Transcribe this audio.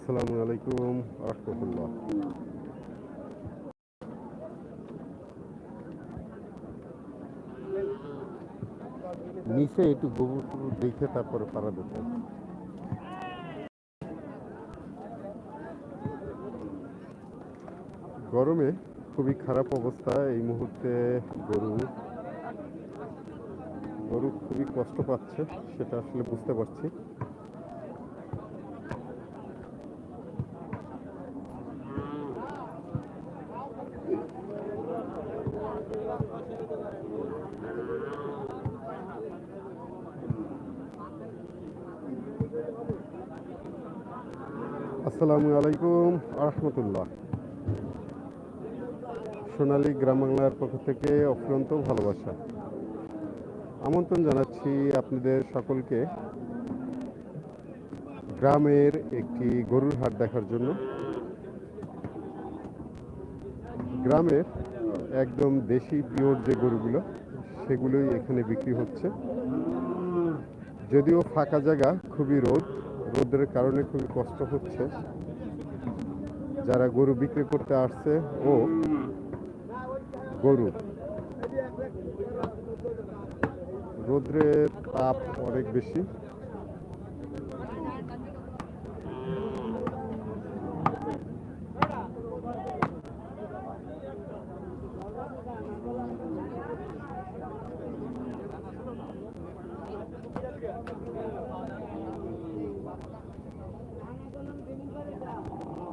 আসসালামু আলাইকুম রহমতুল্লাহ। নিচে একটু গোবর টোবর দেখে তারপরে পাড়া দিতে গরমে খুবই খারাপ অবস্থা এই মুহূর্তে গরু। গরু খুবই কষ্ট পাচ্ছে, সেটা আসলে বুঝতে পারছি। আসসালামু আলাইকুম রহমতুল্লাহ সোনালী গ্রাম বাংলার পক্ষ থেকে অফুরন্ত ভালোবাসা। আমন্ত্রণ জানাচ্ছি আপনাদের সকলকে গ্রামের একটি গরুর হাট দেখার জন্য। গ্রামের একদম দেশি, পিওর যে গরুগুলো, সেগুলোই এখানে বিক্রি হচ্ছে। যদিও ফাঁকা জায়গা, খুবই রোদ, রোদের কারণে খুবই কষ্ট হচ্ছে। যারা গরু বিক্রি করতে আসছে, ও গরু। রোদ্রের তাপ অনেক বেশি।